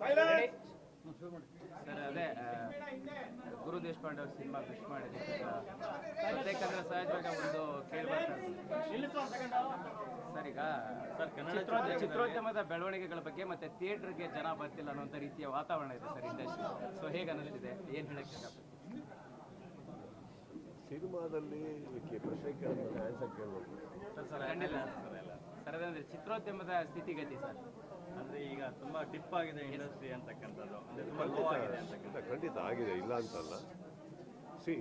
Sir ಅದೇ ಗುರು ದೇಶಪಾಂಡೆ ಅವ್ರ cinema fish ಮಾಡಿದೆ ಯಾಕಂದ್ರೆ ಸಹಜವಾಗಿ ಒಂದು ಕೇಳಿ ಸರ್ ಈಗ ಚಿತ್ರೋದ್ಯ ಚಿತ್ರೋದ್ಯಮದ ಬೆಳವಣಿಗೆಗಳ ಬಗ್ಗೆ ಮತ್ತೆ ಥಿಯೇಟರ್ಗೆ ಜನ ಬರ್ತಿಲ್ಲ ಅನ್ನೋಂಥ ರೀತಿಯ ವಾತಾವರಣ ಇದೆ ಸರ್ ಇಂಡಸ್ಟ್ರಿ. ಸೊ ಹೇಗೆ ಅನ್ನಿಸ್ತಿದೆ? ಏನು ಹೇಳಕ್ಕೆ ಸಿನಿಮಾದಲ್ಲಿ ಪ್ರಶ್ನೆ ಆನ್ಸರ್ ಕೇಳಬೇಕು ಖಂಡಿತ ಸರ್ ಅದಂದ್ರೆ ಚಿತ್ರೋದ್ಯಮದ ಸ್ಥಿತಿಗತಿ ಸರ್. ಅಂದ್ರೆ ಈಗ ತುಂಬಾ ಡಿಪ್ ಆಗಿದೆ ಇಂಡಸ್ಟ್ರಿ ಅಂತಕ್ಕಂಥದ್ದು. ಅಂದ್ರೆ ತುಂಬಾ ಲೋ ಆಗಿದೆ ಅಂತಕ್ಕಂಥ ಖಂಡಿತ ಖಂಡಿತ ಆಗಿದೆ. ಇಲ್ಲ ಅಂತಲ್ಲ. ಸಿ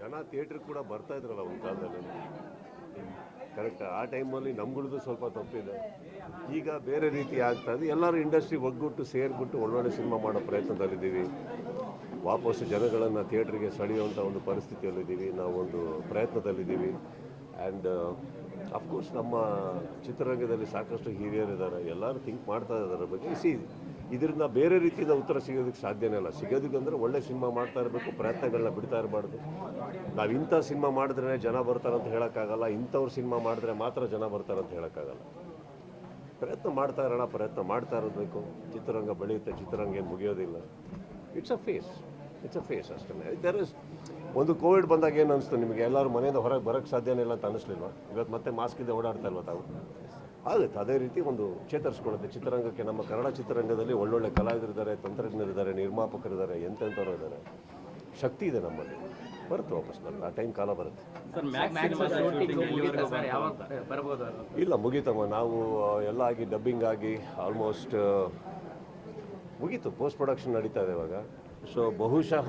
ಜನ ಥಿಯೇಟ್ರ್ ಕೂಡ ಬರ್ತಾ ಇದ್ರಲ್ಲ ಒಂದು ಕಾಲದಲ್ಲಿ. ಕರೆಕ್ಟ್ ಆ ಟೈಮಲ್ಲಿ ನಮ್ಗಳದ್ದು ಸ್ವಲ್ಪ ತಪ್ಪಿದೆ. ಈಗ ಬೇರೆ ರೀತಿ ಆಗ್ತಾ ಇದೆ ಎಲ್ಲರೂ ಇಂಡಸ್ಟ್ರಿ ಒಗ್ಗುಟ್ಟು ಸೇರ್ಬಿಟ್ಟು ಒಳ್ಳೊಳ್ಳೆ ಸಿನಿಮಾ ಮಾಡೋ ಪ್ರಯತ್ನದಲ್ಲಿದ್ದೀವಿ. ವಾಪಸ್ಸು ಜನಗಳನ್ನು ಥಿಯೇಟ್ರಿಗೆ ಸೆಳೆಯುವಂಥ ಒಂದು ಪರಿಸ್ಥಿತಿಯಲ್ಲಿದ್ದೀವಿ. ನಾವು ಒಂದು ಪ್ರಯತ್ನದಲ್ಲಿದ್ದೀವಿ. ಆ್ಯಂಡ್ ಅಫ್ಕೋರ್ಸ್ ನಮ್ಮ ಚಿತ್ರರಂಗದಲ್ಲಿ ಸಾಕಷ್ಟು ಹಿರಿಯರಿದ್ದಾರೆ. ಎಲ್ಲರೂ ಥಿಂಕ್ ಮಾಡ್ತಾ ಇದ್ದಾರೆ. ಬಗ್ಗೆ ಸಿ ಇದರಿಂದ ಬೇರೆ ರೀತಿಯಿಂದ ಉತ್ತರ ಸಿಗೋದಕ್ಕೆ ಸಾಧ್ಯನೇ ಇಲ್ಲ. ಸಿಗೋದಕ್ಕೆ ಅಂದರೆ ಒಳ್ಳೆ ಸಿನಿಮಾ ಮಾಡ್ತಾ ಇರಬೇಕು, ಪ್ರಯತ್ನಗಳನ್ನ ಬಿಡ್ತಾ ಇರಬಾರ್ದು. ನಾವು ಇಂಥ ಸಿನಿಮಾ ಮಾಡಿದ್ರೆ ಜನ ಬರ್ತಾರೆ ಅಂತ ಹೇಳೋಕ್ಕಾಗಲ್ಲ. ಇಂಥವ್ರು ಸಿನಿಮಾ ಮಾಡಿದ್ರೆ ಮಾತ್ರ ಜನ ಬರ್ತಾರೆ ಅಂತ ಹೇಳೋಕ್ಕಾಗಲ್ಲ. ಪ್ರಯತ್ನ ಮಾಡ್ತಾ ಇರೋಣ, ಪ್ರಯತ್ನ ಮಾಡ್ತಾ ಇರಬೇಕು ಚಿತ್ರರಂಗ ಬೆಳೆಯುತ್ತೆ, ಚಿತ್ರರಂಗ ಏನು ಮುಗಿಯೋದಿಲ್ಲ. It's a phase it's a phase ಅಷ್ಟೇ. ದರ್ ಇಸ್ ಒಂದು ಕೋವಿಡ್ ಬಂದಾಗ ಏನು ಅನಿಸ್ತು ನಿಮಗೆ? ಎಲ್ಲರೂ ಮನೆಯಿಂದ ಹೊರಗೆ ಬರೋಕ್ಕೆ ಸಾಧ್ಯನೇ ಇಲ್ಲ ಅಂತ ಅನಿಸ್ಲಿಲ್ವ? ಇವತ್ತು ಮತ್ತೆ ಮಾಸ್ಕ್ ಇದೆ ಓಡಾಡ್ತಾ ಇಲ್ವಾ ತಾವು? ಆಗುತ್ತೆ. ಅದೇ ರೀತಿ ಒಂದು ಚೇತರಿಸ್ಕೊಳ್ಳುತ್ತೆ. ಚಿತ್ರರಂಗಕ್ಕೆ ನಮ್ಮ ಕನ್ನಡ ಚಿತ್ರರಂಗದಲ್ಲಿ ಒಳ್ಳೊಳ್ಳೆ ಕಲಾವಿದರಿದ್ದಾರೆ ತಂತ್ರಜ್ಞರಿದ್ದಾರೆ ನಿರ್ಮಾಪಕರಿದ್ದಾರೆ ಎಂತೆಂಥವ್ರು ಇದ್ದಾರೆ. ಶಕ್ತಿ ಇದೆ ನಮ್ಮಲ್ಲಿ. ಬರುತ್ತೆ ವಾಪಸ್ ನಮ್ಗೆ ಆ ಟೈಮ್ ಕಾಲ ಬರುತ್ತೆ. ಇಲ್ಲ ಮುಗೀತಮ್ಮ. ನಾವು ಎಲ್ಲ ಆಗಿ ಡಬ್ಬಿಂಗ್ ಆಗಿ ಆಲ್ಮೋಸ್ಟ್ ಮುಗೀತು. ಪೋಸ್ಟ್ ಪ್ರೊಡಕ್ಷನ್ ನಡೀತಾ ಇದೆ ಇವಾಗ. ಸೊ ಬಹುಶಃ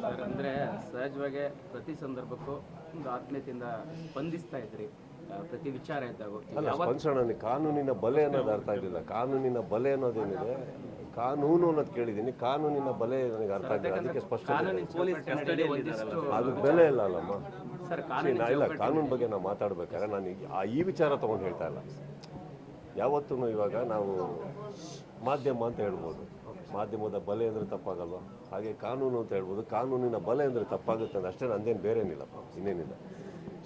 ಸರ್ ಅಂದ್ರೆ ಸಹಜವಾಗಿ ಪ್ರತಿ ಸಂದರ್ಭಕ್ಕೂ ಒಂದು ಆತ್ಮೀಯತೆಯಿಂದ ಸ್ಪಂದಿಸ್ತಾ ಇದ್ರಿ. ಪ್ರತಿ ವಿಚಾರ ಇದ್ದಾಗ ಅಲ್ಲ ಸ್ಪಂದಿಸೋಣ ಕಾನೂನಿನ ಬಲೆ ಅನ್ನೋದು ಅರ್ಥ ಆಗಿಲ್ಲ. ಕಾನೂನಿನ ಬಲೆ ಅನ್ನೋದೇನಿದೆ ಕಾನೂನು ಅನ್ನೋದು ಕೇಳಿದ್ದೀನಿ. ಕಾನೂನಿನ ಬಲೆ ನನಗೆ ಅರ್ಥ ಆಗಿಲ್ಲ. ಅದಕ್ಕೆ ಸ್ಪಷ್ಟ ಅದಕ್ಕೆ ಅದು ಬೆಲೆ ಇಲ್ಲ ಅಲ್ಲಮ್ಮ. ನಾ ಇಲ್ಲ ಕಾನೂನು ಬಗ್ಗೆ ನಾವು ಮಾತಾಡ್ಬೇಕಾದ್ರೆ ನಾನು ಈ ವಿಚಾರ ತೊಗೊಂಡು ಹೇಳ್ತಾ ಇಲ್ಲ. ಯಾವತ್ತೂ ಇವಾಗ ನಾವು ಮಾಧ್ಯಮ ಅಂತ ಹೇಳ್ಬೋದು. ಮಾಧ್ಯಮದ ಬಲೆ ಅಂದರೆ ತಪ್ಪಾಗಲ್ವ? ಹಾಗೆ ಕಾನೂನು ಅಂತ ಹೇಳ್ಬೋದು, ಕಾನೂನಿನ ಬಲೆ ಅಂದರೆ ತಪ್ಪಾಗುತ್ತೆ ಅಂತ ಅಷ್ಟೇ ನಂದೇನು ಬೇರೇನಿಲ್ಲಪ್ಪ ಇನ್ನೇನಿಲ್ಲ.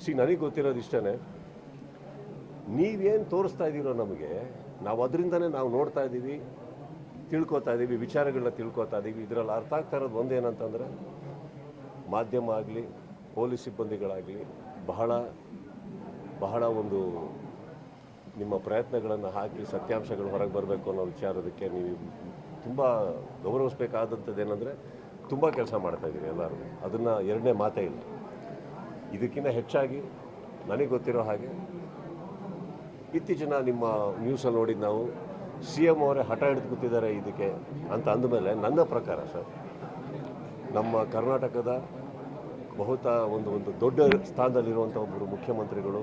ಸಿ ನನಗೆ ಗೊತ್ತಿರೋದು ಇಷ್ಟೇ ನೀವೇನು ತೋರಿಸ್ತಾ ಇದ್ದೀರೋ ನಮಗೆ, ನಾವು ಅದರಿಂದನೇ ನಾವು ನೋಡ್ತಾ ಇದ್ದೀವಿ, ತಿಳ್ಕೊತಾ ಇದ್ದೀವಿ ವಿಚಾರಗಳನ್ನ ತಿಳ್ಕೊತಾ ಇದ್ದೀವಿ. ಇದರಲ್ಲಿ ಅರ್ಥ ಆಗ್ತಾ ಇರೋದು ಒಂದೇನಂತಂದರೆ, ಮಾಧ್ಯಮ ಆಗಲಿ, ಪೊಲೀಸ್ ಸಿಬ್ಬಂದಿಗಳಾಗಲಿ, ಬಹಳ ಬಹಳ ಒಂದು ನಿಮ್ಮ ಪ್ರಯತ್ನಗಳನ್ನು ಹಾಕಿ ಸತ್ಯಾಂಶಗಳು ಹೊರಗೆ ಬರಬೇಕು ಅನ್ನೋ ವಿಚಾರದಕ್ಕೆ ನೀವು ತುಂಬ ಗೌರವಿಸ್ಬೇಕಾದಂಥದ್ದು ಏನಂದರೆ ತುಂಬ ಕೆಲಸ ಮಾಡ್ತಾ ಇದ್ದೀವಿ ಎಲ್ಲರೂ. ಅದನ್ನು ಎರಡನೇ ಮಾತೇ ಇಲ್ಲ. ಇದಕ್ಕಿಂತ ಹೆಚ್ಚಾಗಿ ನನಗೆ ಗೊತ್ತಿರೋ ಹಾಗೆ ಇತ್ತೀಚಿನ ನಿಮ್ಮ ನ್ಯೂಸಲ್ಲಿ ನೋಡಿದ್ದು ನಾವು ಸಿ ಎಂ ಅವರೇ ಹಠ ಹಿಡಿದು ಕೂತಿದ್ದಾರೆ ಇದಕ್ಕೆ ಅಂತ ಅಂದಮೇಲೆ ನನ್ನ ಪ್ರಕಾರ ಸರ್ ನಮ್ಮ ಕರ್ನಾಟಕದ ಬಹುತ ಒಂದು ಒಂದು ದೊಡ್ಡ ಸ್ಥಾನದಲ್ಲಿರುವಂಥ ಒಬ್ಬರು ಮುಖ್ಯಮಂತ್ರಿಗಳು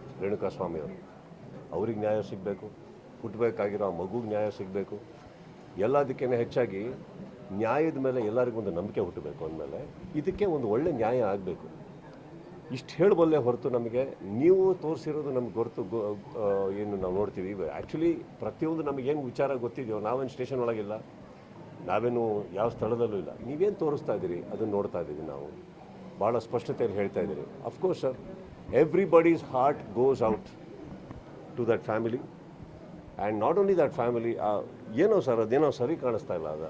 ರೇಣುಕಾ ಸ್ವಾಮಿಯವರು ಅವ್ರಿಗೆ ನ್ಯಾಯ ಸಿಗಬೇಕು ಹುಟ್ಟಬೇಕಾಗಿರೋ ಆ ಮಗುಗೆ ನ್ಯಾಯ ಸಿಗಬೇಕು. ಎಲ್ಲದಕ್ಕೇ ಹೆಚ್ಚಾಗಿ ನ್ಯಾಯದ ಮೇಲೆ ಎಲ್ಲರಿಗೂ ಒಂದು ನಂಬಿಕೆ ಹುಟ್ಟಬೇಕು ಅಂದಮೇಲೆ ಇದಕ್ಕೆ ಒಂದು ಒಳ್ಳೆ ನ್ಯಾಯ ಆಗಬೇಕು. ಇಷ್ಟು ಹೇಳಬಲ್ಲೆ ಹೊರತು ನಮಗೆ ನೀವು ತೋರಿಸಿರೋದು ನಮ್ಗೆ ಹೊರತು ಏನು ನಾವು ನೋಡ್ತೀವಿ. ಆ್ಯಕ್ಚುಲಿ ಪ್ರತಿಯೊಂದು ನಮಗೇನು ವಿಚಾರ ಗೊತ್ತಿದೆಯೋ, ನಾವೇನು ಸ್ಟೇಷನ್ ಒಳಗಿಲ್ಲ, ನಾವೇನು ಯಾವ ಸ್ಥಳದಲ್ಲೂ ಇಲ್ಲ. ನೀವೇನು ತೋರಿಸ್ತಾ ಇದ್ದೀರಿ ಅದನ್ನು ನೋಡ್ತಾ ಇದ್ದೀವಿ ನಾವು. ಭಾಳ ಸ್ಪಷ್ಟತೆಯಲ್ಲಿ ಹೇಳ್ತಾ ಇದ್ದೀರಿ. Of course sir everybody's heart goes out to that family and not only that family ಏನೋ ಸರ್, ಅದೇನೋ ಸರಿ ಕಾಣಿಸ್ತಾ ಇಲ್ಲ. ಅದು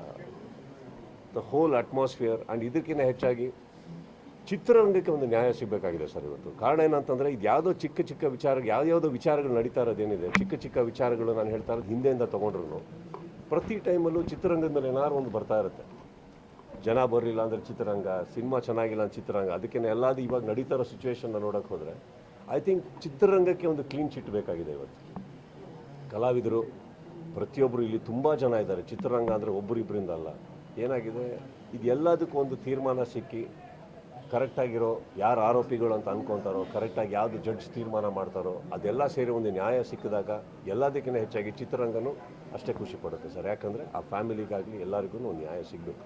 ದ ಹೋಲ್ ಅಟ್ಮಾಸ್ಫಿಯರ್ ಆ್ಯಂಡ್ ಇದಕ್ಕಿಂತ ಹೆಚ್ಚಾಗಿ ಚಿತ್ರರಂಗಕ್ಕೆ ಒಂದು ನ್ಯಾಯ ಸಿಗಬೇಕಾಗಿದೆ ಸರ್ ಇವತ್ತು. ಕಾರಣ ಏನಂತಂದರೆ, ಇದು ಯಾವುದೋ ಚಿಕ್ಕ ಚಿಕ್ಕ ವಿಚಾರ ಯಾವ್ಯಾವುದೋ ವಿಚಾರಗಳು ನಡೀತಾ ಇರೋದೇನಿದೆ ಚಿಕ್ಕ ಚಿಕ್ಕ ವಿಚಾರಗಳು ನಾನು ಹೇಳ್ತಾ ಇರೋದು ಹಿಂದೆಯಿಂದ ತೊಗೊಂಡ್ರು ಪ್ರತಿ ಟೈಮಲ್ಲೂ ಚಿತ್ರರಂಗದ ಮೇಲೆ ಏನಾದ್ರು ಒಂದು ಬರ್ತಾ ಇರುತ್ತೆ. ಜನ ಬರಲಿಲ್ಲ ಅಂದರೆ ಚಿತ್ರರಂಗ, ಸಿನಿಮಾ ಚೆನ್ನಾಗಿಲ್ಲ ಅಂದ್ರೆ ಚಿತ್ರರಂಗ. ಅದಕ್ಕೆ ಎಲ್ಲಾದು ಇವಾಗ ನಡೀತಾ ಇರೋ ಸಿಚುವೇಶನ್ನ ನೋಡೋಕೆ ಹೋದರೆ ಐ ಥಿಂಕ್ ಚಿತ್ರರಂಗಕ್ಕೆ ಒಂದು ಕ್ಲೀನ್ ಚಿಟ್ ಬೇಕಾಗಿದೆ ಇವತ್ತು. ಕಲಾವಿದರು ಪ್ರತಿಯೊಬ್ಬರು ಇಲ್ಲಿ ತುಂಬ ಜನ ಇದ್ದಾರೆ. ಚಿತ್ರರಂಗ ಅಂದರೆ ಒಬ್ಬರಿಬ್ಬರಿಂದ ಅಲ್ಲ. ಏನಾಗಿದೆ? ಇದು ಎಲ್ಲದಕ್ಕೂ ಒಂದು ತೀರ್ಮಾನ ಸಿಕ್ಕಿ ಕರೆಕ್ಟಾಗಿರೋ ಯಾರು ಆರೋಪಿಗಳು ಅಂತ ಅನ್ಕೊತಾರೋ ಕರೆಕ್ಟಾಗಿ ಯಾವುದು ಜಡ್ಜ್ ತೀರ್ಮಾನ ಮಾಡ್ತಾರೋ, ಅದೆಲ್ಲ ಸೇರಿ ಒಂದು ನ್ಯಾಯ ಸಿಕ್ಕಿದಾಗ ಎಲ್ಲದಕ್ಕಿಂತ ಹೆಚ್ಚಾಗಿ ಚಿತ್ರರಂಗನೂ ಅಷ್ಟೇ ಖುಷಿ ಪಡುತ್ತೆ ಸರ್. ಯಾಕಂದರೆ ಆ ಫ್ಯಾಮಿಲಿಗಾಗಲಿ ಎಲ್ಲರಿಗೂ ನ್ಯಾಯ ಸಿಗಬೇಕು.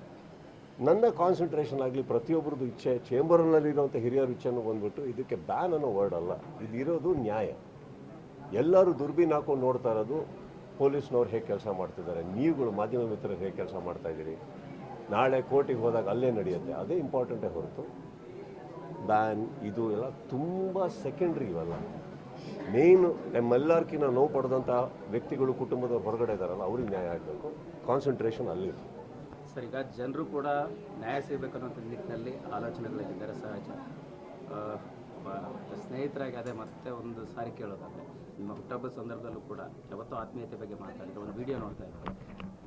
ನನ್ನ ಕಾನ್ಸಂಟ್ರೇಷನ್ ಆಗಲಿ ಪ್ರತಿಯೊಬ್ಬರದ್ದು ಇಚ್ಛೆ ಚೇಂಬರ್ನಲ್ಲಿರುವಂಥ ಹಿರಿಯರ ಇಚ್ಛೆನೂ ಬಂದ್ಬಿಟ್ಟು ಇದಕ್ಕೆ ಬ್ಯಾನ್ ಅನ್ನೋ ವರ್ಡ್ ಅಲ್ಲ. ಇದಿರೋದು ನ್ಯಾಯ. ಎಲ್ಲರೂ ದುರ್ಬೀನ್ ಹಾಕೊಂಡು ನೋಡ್ತಾ ಇರೋದು ಪೊಲೀಸ್ನವ್ರು ಹೇಗೆ ಕೆಲಸ ಮಾಡ್ತಿದ್ದಾರೆ. ನೀವುಗಳು ಮಾಧ್ಯಮ ಮಿತ್ರರು ಹೇಗೆ ಕೆಲಸ ಮಾಡ್ತಾ ಇದ್ದೀರಿ? ನಾಳೆ ಕೋರ್ಟಿಗೆ ಹೋದಾಗ ಅಲ್ಲೇ ನಡೆಯುತ್ತೆ. ಅದೇ ಇಂಪಾರ್ಟೆಂಟೇ ಹೊರತು ಬ್ಯಾನ್ ಇದು ಎಲ್ಲ ತುಂಬ ಸೆಕೆಂಡ್ರಿ ಇವೆಲ್ಲ ಮೇಯ್ನು ನಮ್ಮೆಲ್ಲರ್ಕಿನ್ನ ನೋವು ಪಡೆದಂಥ ವ್ಯಕ್ತಿಗಳು ಕುಟುಂಬದ ಹೊರಗಡೆ ಇದ್ದಾರಲ್ಲ ಅವ್ರಿಗೆ ನ್ಯಾಯ ಆಗಬೇಕು. ಕಾನ್ಸಂಟ್ರೇಷನ್ ಅಲ್ಲಿ ಸರ್ ಈಗ ಜನರು ಕೂಡ ನ್ಯಾಯ ಸಿಗಬೇಕು ಅನ್ನೋಂಥ ನಿಟ್ಟಿನಲ್ಲಿ ಆಲೋಚನೆಗಳಿದ್ದಾರೆ ಸಹಜ ಸ್ನೇಹಿತರಾಗಿ ಅದೇ ಮತ್ತೆ ಒಂದು ಸಾರಿ ಕೇಳೋದಾದರೆ ನಿಮ್ಮ ಹುಟ್ಟಹಬ್ಬದ ಸಂದರ್ಭದಲ್ಲೂ ಕೂಡ ಯಾವತ್ತೂ ಆತ್ಮೀಯತೆ ಬಗ್ಗೆ ಮಾತಾಡಿದ್ರೆ ಒಂದು ವಿಡಿಯೋ ನೋಡ್ತಾ ಇದ್ದಾರೆ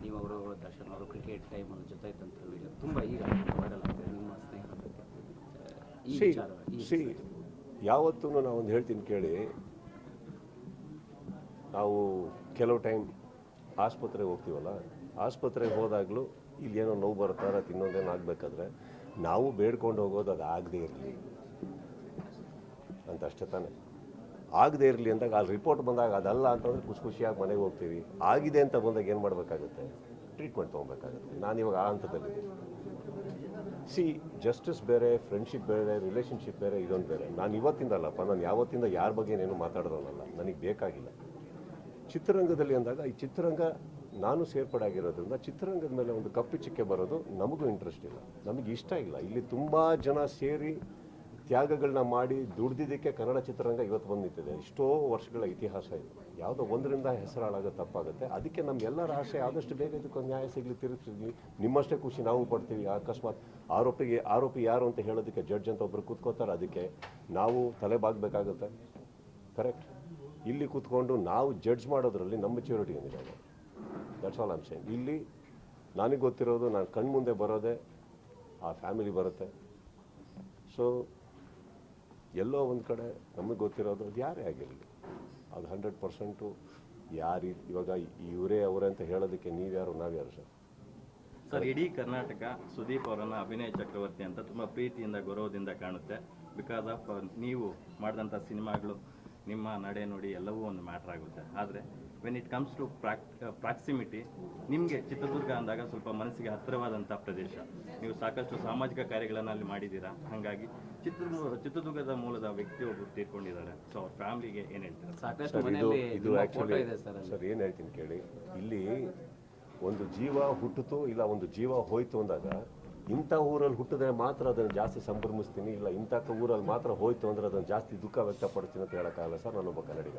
ನೀವು ಅವರು ದರ್ಶನ್ ಅವರು ಕ್ರಿಕೆಟ್ ಟೈಮಲ್ಲಿ ಜೊತೆ ಇದ್ದಂಥ ವಿಡಿಯೋ ತುಂಬ ಈಗ ವೈರಲ್ ಆಗ್ತದೆ ನಿಮ್ಮ ಸ್ನೇಹಿತರ ಬಗ್ಗೆ. ಈ ಯಾವತ್ತೂ ನಾನು ಒಂದು ಹೇಳ್ತೀನಿ ಕೇಳಿ. ನಾವು ಕೆಲವು ಟೈಮ್ ಆಸ್ಪತ್ರೆಗೆ ಹೋಗ್ತೀವಲ್ಲ ಆಸ್ಪತ್ರೆಗೆ ಹೋದಾಗಲೂ ಇಲ್ಲಿ ಏನೋ ನೋವು ಬರ್ತಾರೆ ತಿನ್ನೋದೇನೋ ಆಗಬೇಕಾದ್ರೆ ನಾವು ಬೇಡ್ಕೊಂಡು ಹೋಗೋದು ಅದು ಆಗದೆ ಇರಲಿ ಅಂತ ಅಷ್ಟೇ ತಾನೆ. ಆಗದೇ ಇರಲಿ ಅಂದಾಗ ಅಲ್ಲಿ ರಿಪೋರ್ಟ್ ಬಂದಾಗ ಅದಲ್ಲ ಅಂತಂದ್ರೆ ಖುಷಿ ಖುಷಿಯಾಗಿ ಮನೆಗೆ ಹೋಗ್ತೀವಿ. ಆಗಿದೆ ಅಂತ ಬಂದಾಗ ಏನು ಮಾಡಬೇಕಾಗುತ್ತೆ? ಟ್ರೀಟ್ಮೆಂಟ್ ತೊಗೊಬೇಕಾಗುತ್ತೆ. ನಾನು ಇವಾಗ ಆ ಹಂತದಲ್ಲಿ ಸಿ ಜಸ್ಟಿಸ್ ಬೇರೆ ಫ್ರೆಂಡ್ಶಿಪ್ ಬೇರೆ ರಿಲೇಷನ್ಶಿಪ್ ಬೇರೆ, ಇದೊಂದು ಬೇರೆ. ನಾನು ಇವತ್ತಿಂದಲ್ಲಪ್ಪ ನಾನು ಯಾವತ್ತಿಂದ ಯಾರ ಬಗ್ಗೆ ಏನು ಮಾತಾಡೋದಲ್ಲ ನನಗೆ ಬೇಕಾಗಿಲ್ಲ. ಚಿತ್ರರಂಗದಲ್ಲಿ ಅಂದಾಗ ಈ ಚಿತ್ರರಂಗ ನಾನು ಸೇರ್ಪಡೆ ಆಗಿರೋದ್ರಿಂದ ಚಿತ್ರರಂಗದ ಮೇಲೆ ಒಂದು ಕಪ್ಪು ಚಿಕ್ಕೆ ಬರೋದು ನಮಗೂ ಇಂಟ್ರೆಸ್ಟ್ ಇಲ್ಲ. ನಮಗೆ ಇಷ್ಟ ಇಲ್ಲ. ಇಲ್ಲಿ ತುಂಬ ಜನ ಸೇರಿ ತ್ಯಾಗಗಳನ್ನ ಮಾಡಿ ದುಡ್ದಿದ್ದಕ್ಕೆ ಕನ್ನಡ ಚಿತ್ರರಂಗ ಇವತ್ತು ಬಂದು ನಿಂತಿದೆ ಎಷ್ಟೋ ವರ್ಷಗಳ ಇತಿಹಾಸ ಇದು. ಯಾವುದೋ ಒಂದರಿಂದ ಹೆಸರಾಳಾಗ ತಪ್ಪಾಗುತ್ತೆ. ಅದಕ್ಕೆ ನಮ್ಮೆಲ್ಲರ ಆಸೆ ಆದಷ್ಟು ಬೇಗ ಇದಕ್ಕೊಂದು ನ್ಯಾಯ ಸಿಗಲಿ, ತಿರುಗಿಸಿದ್ವಿ. ನಿಮ್ಮಷ್ಟೇ ಖುಷಿ ನಾವು ಪಡ್ತೀವಿ. ಅಕಸ್ಮಾತ್ ಆರೋಪಿಗೆ, ಆರೋಪಿ ಯಾರು ಅಂತ ಹೇಳೋದಕ್ಕೆ ಜಡ್ಜ್ ಅಂತ ಒಬ್ಬರು ಕೂತ್ಕೋತಾರೆ. ಅದಕ್ಕೆ ನಾವು ತಲೆ ಬಾಗಬೇಕಾಗುತ್ತೆ ಕರೆಕ್ಟ್ ಇಲ್ಲಿ ಕೂತ್ಕೊಂಡು ನಾವು ಜಡ್ಜ್ ಮಾಡೋದ್ರಲ್ಲಿ ನಮ್ಮ ಮೆಚ್ಯೂರಿಟಿ ಏನಿದೆ? ದಟ್ಸ್ ಆಲ್ ಆಮ್ ಸೇಮ್ ಇಲ್ಲಿ ನನಗೆ ಗೊತ್ತಿರೋದು ನಾನು ಕಣ್ಮುಂದೆ ಬರೋದೇ ಆ ಫ್ಯಾಮಿಲಿ ಬರುತ್ತೆ. ಸೊ ಎಲ್ಲೋ ಒಂದು ಕಡೆ ನಮಗೆ ಗೊತ್ತಿರೋದು ಅದು ಯಾರೇ ಆಗಿರಲಿ. ಅದು ಹಂಡ್ರೆಡ್ ಪರ್ಸೆಂಟು ಯಾರು, ಇವಾಗ ಇವರೇ ಅವರೇ ಅಂತ ಹೇಳೋದಕ್ಕೆ ನೀವ್ಯಾರು, ನಾವ್ಯಾರು ಸರ್? ಸರ್, ಇಡೀ ಕರ್ನಾಟಕ ಸುದೀಪ್ ಅವರನ್ನು ಅಭಿನಯ ಚಕ್ರವರ್ತಿ ಅಂತ ತುಂಬ ಪ್ರೀತಿಯಿಂದ, ಗೌರವದಿಂದ ಕಾಣುತ್ತೆ. ಬಿಕಾಸ್ ಆಫ್ ನೀವು ಮಾಡಿದಂಥ ಸಿನಿಮಾಗಳು, ನಿಮ್ಮ ನಡೆ ನೋಡಿ ಎಲ್ಲವೂ ಒಂದು ಮ್ಯಾಟ್ರ್ ಆಗುತ್ತೆ. ಆದರೆ when it comes to prox proximity ನಿಮಗೆ ಚಿತ್ರದುರ್ಗ ಅಂದಾಗ ಸ್ವಲ್ಪ ಮನಸ್ಸಿಗೆ ಹತ್ತಿರವಾದಂಥ ಪ್ರದೇಶ. ನೀವು ಸಾಕಷ್ಟು ಸಾಮಾಜಿಕ ಕಾರ್ಯಗಳನ್ನು ಅಲ್ಲಿ ಮಾಡಿದ್ದೀರಾ? ಹಾಗಾಗಿ ಚಿತ್ರದುರ್ಗ ಚಿತ್ರದುರ್ಗದ ಮೂಲದ ವ್ಯಕ್ತಿ ಒಬ್ಬರು ತೀರ್ಕೊಂಡಿದ್ದಾರೆ. ಸೊ ಅವ್ರ ಫ್ಯಾಮಿಲಿಗೆ ಏನು ಹೇಳ್ತಾರೆ? ಸಾಕಷ್ಟು ಸರ್ ಏನು ಹೇಳ್ತೀನಿ ಕೇಳಿ. ಇಲ್ಲಿ ಒಂದು ಜೀವ ಹುಟ್ಟಿತು ಇಲ್ಲ ಒಂದು ಜೀವ ಹೋಯ್ತು ಅಂದಾಗ ಇಂಥ ಊರಲ್ಲಿ ಹುಟ್ಟಿದ್ರೆ ಮಾತ್ರ ಅದನ್ನು ಜಾಸ್ತಿ ಸಂಭ್ರಮಿಸ್ತೀನಿ ಇಲ್ಲ ಇಂಥ ಊರಲ್ಲಿ ಮಾತ್ರ ಹೋಯ್ತು ಅಂದರೆ ಅದನ್ನು ಜಾಸ್ತಿ ದುಃಖ ವ್ಯಕ್ತಪಡಿಸ್ತೀನಿ ಅಂತ ಹೇಳೋಕ್ಕಾಗಲ್ಲ ಸರ್ ನಾನೊಬ್ಬ ಕನ್ನಡಿಗ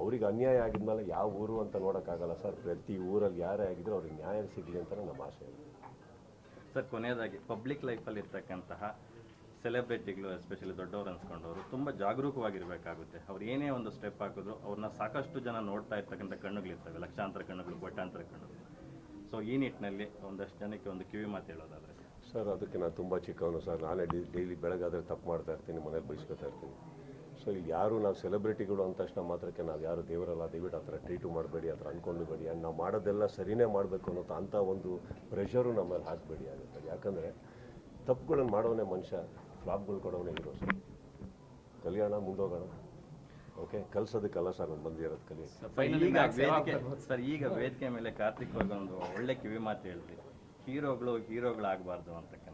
ಅವ್ರಿಗೆ ಅನ್ಯಾಯ ಆಗಿದ್ಮೇಲೆ ಯಾವ ಊರು ಅಂತ ನೋಡೋಕ್ಕಾಗಲ್ಲ ಸರ್. ಪ್ರತಿ ಊರಲ್ಲಿ ಯಾರೇ ಆಗಿದ್ರು ಅವ್ರಿಗೆ ನ್ಯಾಯ ಸಿಗಲಿ ಅಂತ ನಮ್ಮ ಆಸೆ ಇದೆ ಸರ್ ಕೊನೆಯದಾಗಿ ಪಬ್ಲಿಕ್ ಲೈಫಲ್ಲಿ ಇರ್ತಕ್ಕಂತಹ ಸೆಲೆಬ್ರಿಟಿಗಳು ಎಸ್ಪೆಷಲಿ ದೊಡ್ಡವರು ಅನ್ಸ್ಕೊಂಡವರು ತುಂಬ ಜಾಗರೂಕವಾಗಿರಬೇಕಾಗುತ್ತೆ. ಅವ್ರು ಏನೇ ಒಂದು ಸ್ಟೆಪ್ ಹಾಕಿದ್ರು ಅವ್ರನ್ನ ಸಾಕಷ್ಟು ಜನ ನೋಡ್ತಾ ಇರ್ತಕ್ಕಂಥ ಕಣ್ಣುಗಳಿರ್ತವೆ ಲಕ್ಷಾಂತರ ಕಣ್ಣುಗಳು ಕೋಟಾಂತರ ಕಣ್ಣುಗಳು. ಸೊ ಈ ನಿಟ್ಟಿನಲ್ಲಿ ಒಂದಷ್ಟು ಜನಕ್ಕೆ ಒಂದು ಕಿವಿ ಮಾತು ಹೇಳೋದಾದ್ರೆ. ಸರ್ ಅದಕ್ಕೆ ನಾನು ತುಂಬ ಚಿಕ್ಕವನು ಸರ್. ನಾನೇ ಡೈಲಿ ಬೆಳಗಾದರೆ ತಪ್ಪು ಮಾಡ್ತಾ ಇರ್ತೀನಿ ಮನೇಲಿ ಬಯಸ್ಕೊತಾ ಇರ್ತೀನಿ. ಸೊ ಇಲ್ಲಿ ಯಾರು ನಾವು ಸೆಲೆಬ್ರಿಟಿಗಳು ಅಂದ ತಕ್ಷಣ ಮಾತ್ರಕ್ಕೆ ನಾವು ಯಾರು ದೇವರಲ್ಲ ದಯವಿಟ್ಟು ಆ ಥರ ಟ್ರೀಟು ಮಾಡಬೇಡಿ ಆ ಥರ ಅಂದ್ಕೊಂಡು ಆ್ಯಂಡ್ ನಾವು ಮಾಡೋದೆಲ್ಲ ಸರಿನೇ ಮಾಡಬೇಕು ಅನ್ನೋ ಅಂಥ ಒಂದು ಪ್ರೆಷರು ನಮ್ಮಲ್ಲಿ ಮೇಲೆ ಹಾಕಬೇಡಿ ಆಗುತ್ತೆ. ಯಾಕಂದರೆ ತಪ್ಪುಗಳನ್ನು ಮಾಡೋನೇ ಮನುಷ್ಯ ಫ್ಲಾಪ್ಗಳು ಕೊಡೋನೇ ಇರೋ ಸರ್. ಕಲ್ಯಾಣ ಮುಂದೋಗೋಣ. ಓಕೆ ಕಲ್ಸೋದಕ್ಕಲ್ಲ ಸರ್ ನಾನು ಬಂದಿರೋದು ಕಲಿ ಈಗ ವೇದಿಕೆ ಸರ್ ಈಗ ವೇದಿಕೆ ಮೇಲೆ ಕಾರ್ತಿಕ್ ಒಂದು ಒಳ್ಳೆ ಕಿವಿ ಮಾತು ಹೇಳಿದ್ರಿ. ಹೀರೋಗಳು ಹೀರೋಗಳಾಗಬಾರ್ದು ಅಂತಕ್ಕಂಥ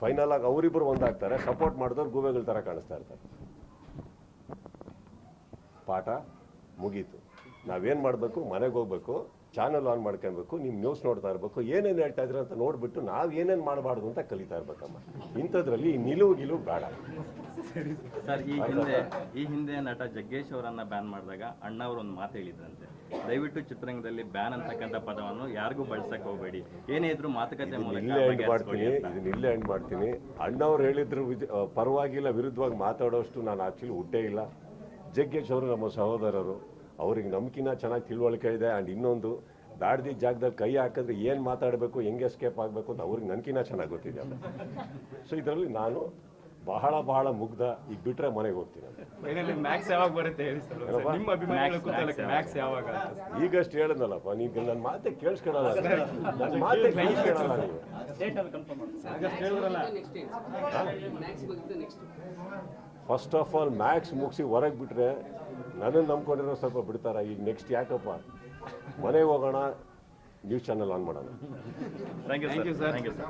ಫೈನಲ್ ಆಗಿ ಅವರಿಬ್ಬರು ಒಂದಾಗ್ತಾರೆ ಸಪೋರ್ಟ್ ಮಾಡಿದವ್ರು ಗೂಬೆಗಳ ಥರ ಕಾಣಿಸ್ತಾ ಇರ್ತಾರೆ. ಪಾಠ ಮುಗೀತು. ನಾವೇನು ಮಾಡಬೇಕು? ಮನೆಗೆ ಹೋಗ್ಬೇಕು ಚಾನಲ್ ಆನ್ ಮಾಡ್ಕೊಬೇಕು ನೀವು ನ್ಯೂಸ್ ನೋಡ್ತಾ ಇರಬೇಕು, ಏನೇನು ಹೇಳ್ತಾ ಇದ್ರೆ ಅಂತ ನೋಡ್ಬಿಟ್ಟು ನಾವು ಏನೇನು ಮಾಡಬಾರ್ದು ಅಂತ ಕಲಿತಾ ಇರ್ಬೇಕಮ್ಮ. ಇಂಥದ್ರಲ್ಲಿ ನಿಲುವು ಗಿಲುವು ಬೇಡ. ಸರ್ ಈ ಹಿಂದೆ ಈ ಹಿಂದೆ ನಟ ಜಗ್ಗೇಶ್ ಅವರನ್ನ ಬ್ಯಾನ್ ಮಾಡಿದಾಗ ಅಣ್ಣ ಅವರು ಒಂದು ಮಾತು ಹೇಳಿದ್ರಂತೆ. ದಯವಿಟ್ಟು ಚಿತ್ರರಂಗದಲ್ಲಿ ಬ್ಯಾನ್ ಅಂತಕ್ಕಂಥ ಪದವನ್ನು ಯಾರಿಗೂ ಬಳಸಕ್ ಹೋಗಬೇಡಿ. ಏನೇ ಇದ್ರು ಮಾತುಕತೆ ಮೂಲಕ ಇಲ್ಲೇ ಎಂಡ್ ಮಾಡ್ತೀನಿ. ಇದನ್ನ ಇಲ್ಲೇ ಎಂಡ್ ಮಾಡ್ತೀನಿ. ಅಣ್ಣವ್ರು ಹೇಳಿದ್ರು ವಿಜ- ಆ, ಪರವಾಗಿಲ್ಲ ವಿರುದ್ಧವಾಗಿ ಮಾತಾಡೋಷ್ಟು ನಾನು ಆಕ್ಚುಲಿ ಹುಟ್ಟೇ ಇಲ್ಲ. ಜಗ್ಗೇಶ್ ಅವರು ನಮ್ಮ ಸಹೋದರರು. ಅವ್ರಿಗೆ ನಮ್ಕಿನ್ನ ಚೆನ್ನಾಗಿ ತಿಳುವಳಿಕೆ ಇದೆ. ಆ್ಯಂಡ್ ಇನ್ನೊಂದು ದಾಡ್ದಿ ಜಾಗದಲ್ಲಿ ಕೈ ಹಾಕಿದ್ರೆ ಏನು ಮಾತಾಡಬೇಕು ಹೆಂಗೆ ಎಸ್ಕೇಪ್ ಆಗಬೇಕು ಅಂತ ಅವ್ರಿಗೆ ನನ್ಕಿನ್ನ ಚೆನ್ನಾಗಿ ಗೊತ್ತಿದೆ ಸೊ ಇದರಲ್ಲಿ ನಾನು ಬಹಳ ಬಹಳ ಮುಗ್ಧ. ಈಗ ಬಿಟ್ರೆ ಮನೆಗೆ ಹೋಗ್ತೀನಿ. ಮ್ಯಾಕ್ಸ್ ಯಾವಾಗ ಬರುತ್ತೆ ಹೇಳಿ ಸರ್ ಏನಪ್ಪ? ನಿಮ್ಮ ಅಭಿಮಾನಿಗಳು ಕೂತಲ್ಲ ಮ್ಯಾಕ್ಸ್ ಯಾವಾಗ? ಅಂತ. ಈಗಷ್ಟು ಹೇಳಿದ್ನಲ್ಲಪ್ಪ ನೀವು ನನ್ನ ಮಾತೆ ಕೇಳಿಸ್ಕೊಳಲ್ಲ ನನ್ನ ಮಾತೆ ಕೇಳಿಸ್ಕೊಳಲ್ಲ ನೀವು ಫಸ್ಟ್ ಆಫ್ ಆಲ್ ಮ್ಯಾಕ್ಸ್ ಮುಗಿಸಿ ಹೊರಗೆ ಬಿಟ್ರೆ ನನ್ನನ್ನು ನಂಬ್ಕೊಂಡಿರೋ ಸ್ವಲ್ಪ ಬಿಡ್ತಾರ. ಈಗ ನೆಕ್ಸ್ಟ್ ಯಾಕಪ್ಪ? ಮನೆಗೆ ಹೋಗೋಣ ನ್ಯೂಸ್ ಚಾನಲ್ ಆನ್ ಮಾಡೋಣ. Thank you sir thank you sir